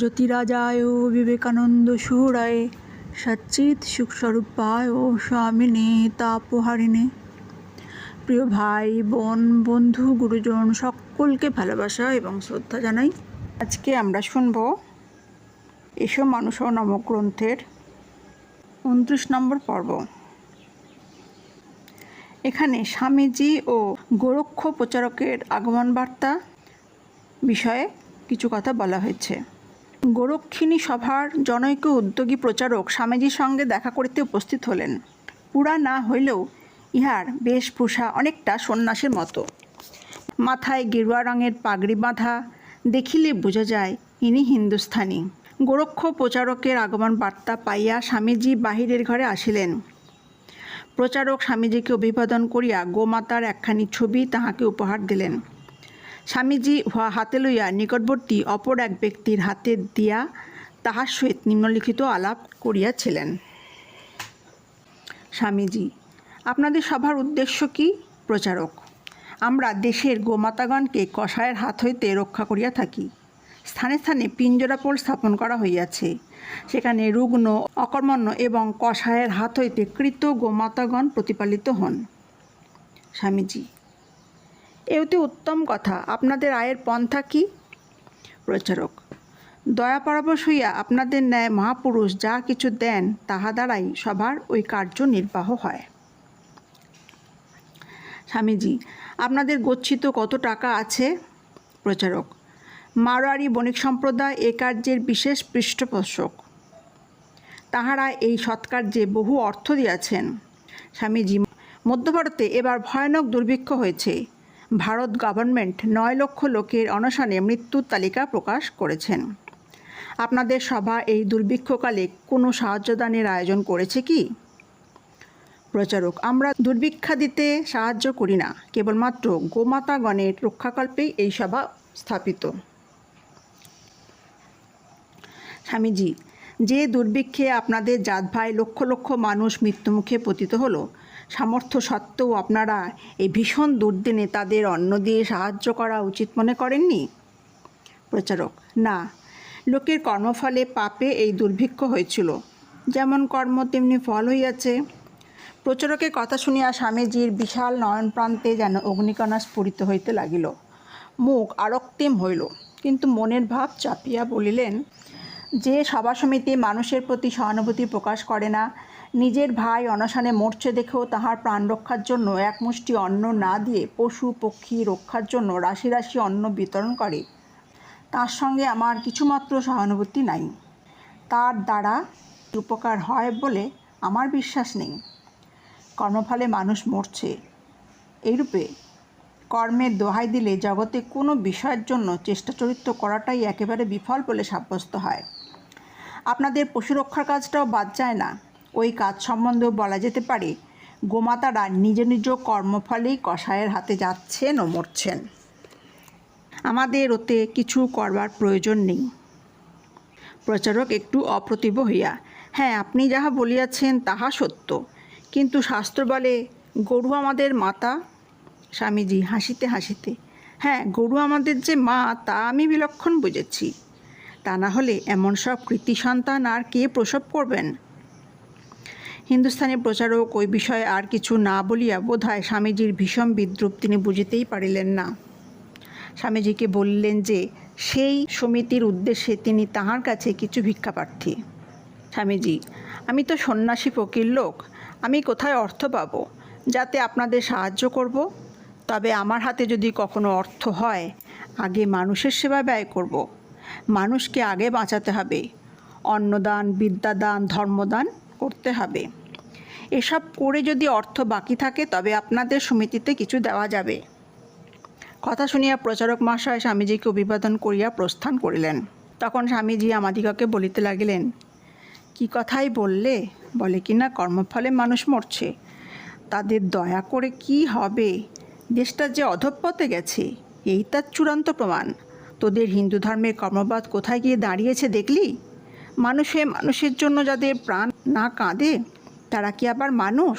জ্যোতিরাজায় বিবেকানন্দ সুরায় সচ্চিৎ সুখস্বরূপায় ও স্বামিনে তাপহারিণে। প্রিয় ভাই, বোন, বন্ধু, গুরুজন, সকলকে ভালোবাসা এবং শ্রদ্ধা জানাই। আজকে আমরা শুনব এসব মানুষ নামক গ্রন্থের উনত্রিশ নম্বর পর্ব। এখানে স্বামীজি ও গোরক্ষ প্রচারকের আগমন বার্তা বিষয়ে কিছু কথা বলা হয়েছে। গোরক্ষিণী সভার জনৈক উদ্যোগী প্রচারক স্বামীজির সঙ্গে দেখা করিতে উপস্থিত হলেন। পুরা না হইলেও ইহার বেশভূষা অনেকটা সন্ন্যাসের মতো। মাথায় গেরুয়া রঙের পাগড়ি বাঁধা দেখিলে বোঝা যায় ইনি হিন্দুস্থানি। গোরক্ষ প্রচারকের আগমন বার্তা পাইয়া স্বামীজি বাহিরের ঘরে আসিলেন। প্রচারক স্বামীজিকে অভিবাদন করিয়া গোমাতার একখানি ছবি তাহাকে উপহার দিলেন। স্বামীজি হাতে লইয়া নিকটবর্তী অপর এক ব্যক্তির হাতে দিয়া তাহার সহিত নিম্নলিখিত আলাপ করিয়াছিলেন। স্বামীজি, আপনাদের সভার উদ্দেশ্য কি? প্রচারক, আমরা দেশের গোমাতাগণকে কষায়ের হাত হইতে রক্ষা করিয়া থাকি। স্থানে স্থানে পিঞ্জরাপোল স্থাপন করা হইয়াছে। সেখানে রুগ্ন, অকর্মণ্য এবং কষায়ের হাত হইতে কৃত গোমাতাগণ প্রতিপালিত হন। স্বামীজি এতে উত্তম কথা। আপনাদের আয়ের পন্থা কি? প্রচারক, দয়া পরাবশ হইয়া আপনাদের ন্যায় মহাপুরুষ যা কিছু দেন, তাহা দ্বারাই সবার ওই কার্য নির্বাহ হয়। স্বামীজি, আপনাদের গচ্ছিত কত টাকা আছে? প্রচারক, মারোয়ারি বণিক সম্প্রদায় এ কার্যের বিশেষ পৃষ্ঠপোষক। তাহারা এই সৎকার্যে বহু অর্থ দিয়াছেন। স্বামীজি, মধ্যভারতে এবার ভয়ানক দুর্ভিক্ষ হয়েছে। ভারত গভর্নমেন্ট নয় লক্ষ লোকের অনশনে মৃত্যুর তালিকা প্রকাশ করেছেন। আপনাদের সভা এই দুর্ভিক্ষকালে কোনো সাহায্যদানের আয়োজন করেছে কি? প্রচারক, আমরা দুর্ভিক্ষা দিতে সাহায্য করি না, কেবলমাত্র গোমাতাগণের রক্ষাকল্পেই এই সভা স্থাপিত। স্বামীজি, যে দুর্ভিক্ষে আপনাদের জাত ভাই লক্ষ লক্ষ মানুষ মৃত্যুমুখে পতিত হলো সামর্থ্য সত্ত্বেও আপনারা এই ভীষণ দুর্দিনে তাদের অন্ন দিয়ে সাহায্য করা উচিত মনে করেননি? প্রচারক, না। লোকের কর্মফলে পাপে এই দুর্ভিক্ষ হয়েছিল। যেমন কর্ম, তেমনি ফল হইয়াছে। প্রচারকের কথা শুনিয়া স্বামীজির বিশাল নয়ন প্রান্তে যেন অগ্নিকণা স্ফুরিত হইতে লাগিল। মুখ আরক্তিম হইল, কিন্তু মনের ভাব চাপিয়া বলিলেন, যে সভা সমিতি মানুষের প্রতি সহানুভূতি প্রকাশ করে না নিজের ভাই অনশনে মরছে দেখেও তাহার প্রাণ রক্ষার জন্য এক মুষ্টি অন্ন না দিয়ে পশু, পক্ষী রক্ষার জন্য রাশি রাশি অন্ন বিতরণ করে। তার সঙ্গে আমার কিছুমাত্র সহানুভূতি নাই। তার দ্বারা উপকার হয় বলে আমার বিশ্বাস নেই। কর্মফলে মানুষ মরছে। এইরূপে কর্মের দোহাই দিলে জগতে কোনো বিষয়ের জন্য চেষ্টা চরিত্র করাটাই একেবারে বিফল বলে সাব্যস্ত হয়। আপনাদের পশুরক্ষার কাজটাও বাদ যায় না। ওই কাজ সম্বন্ধেও বলা যেতে পারে। গোমাতারা নিজ নিজ কর্মফলেই কষায়ের হাতে যাচ্ছেন ও মরছেন। আমাদের ওতে কিছু করবার প্রয়োজন নেই। প্রচারক একটু অপ্রতিভ হইয়া হ্যাঁ আপনি যাহা বলিয়াছেন তাহা সত্য। কিন্তু শাস্ত্র বলে, গরু আমাদের মাতা? স্বামীজি হাসিতে হাসিতে হ্যাঁ গরু আমাদের যে মা, তা আমি বিলক্ষণ বুঝেছি। তা না হলে এমন সব কৃতি সন্তান আর কে প্রসব করবেন? হিন্দুস্তানি প্রচারক ওই বিষয়ে আর কিছু না বলিয়া বোধহয় স্বামীজির ভীষণ বিদ্রুপ তিনি বুঝিতেই পারিলেন না। স্বামীজিকে বললেন যে, সেই সমিতির উদ্দেশ্যে তিনি তাহার কাছে কিছু ভিক্ষাপ্রার্থী। স্বামীজি, আমি তো সন্ন্যাসী ফকির লোক, আমি কোথায় অর্থ পাব? যাতে আপনাদের সাহায্য করব। তবে আমার হাতে যদি কখনো অর্থ হয়, আগে মানুষের সেবা ব্যয় করব। মানুষকে আগে বাঁচাতে হবে। অন্নদান, বিদ্যাদান, ধর্মদান করতে হবে। এসব করে যদি অর্থ বাকি থাকে, তবে আপনাদের সমিতিতে কিছু দেওয়া যাবে। কথা শুনিয়া প্রচারক মহাশয় স্বামীজিকে অভিবাদন করিয়া প্রস্থান করিলেন। তখন স্বামীজি আমাদিগকে বলিতে লাগিলেন, কি কথাই বললে? বলে কি না কর্মফলে মানুষ মরছে? তাদের দয়া করে কি হবে? দেশটা যে অধঃপথে গেছে, এই তার চূড়ান্ত প্রমাণ। তোদের হিন্দু ধর্মের কর্মবাদ কোথায় গিয়ে দাঁড়িয়েছে দেখলি? মানুষে মানুষের জন্য যাদের প্রাণ না কাঁদে তারা কি আবার মানুষ